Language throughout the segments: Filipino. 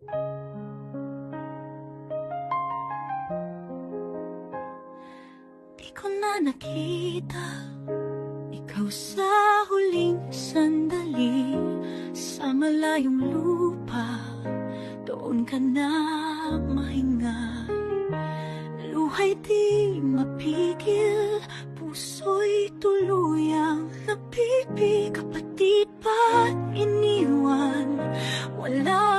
Di ko na nakita. Ikaw sa huling sandali Sa malayong lupa. Doon ka na mahinga. Luhay di mapigil Puso'y tuluyang nagpipi Kapatid ba't iniwan. Wala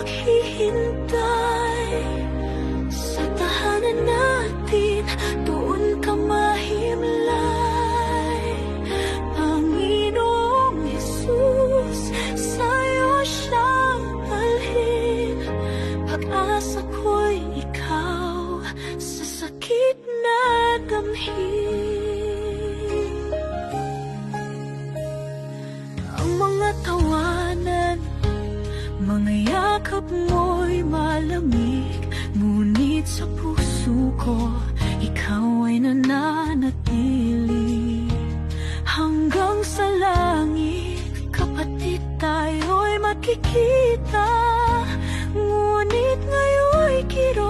maghihintay. Sa tahanan natin Doon ka mahimlay. Panginoong Jesus Sa'yo siyang dalhin Pag-asa ko'y ikaw Sa sakit na damhin mga yakap mo'y malamig Ngunit sa puso ko Ikaw ay nananatili. Hanggang sa langit Kapatid tayo'y magkikita Ngunit ngayon'y kirot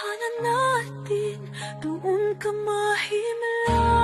Sa tahanan natin, doon ka mahimlay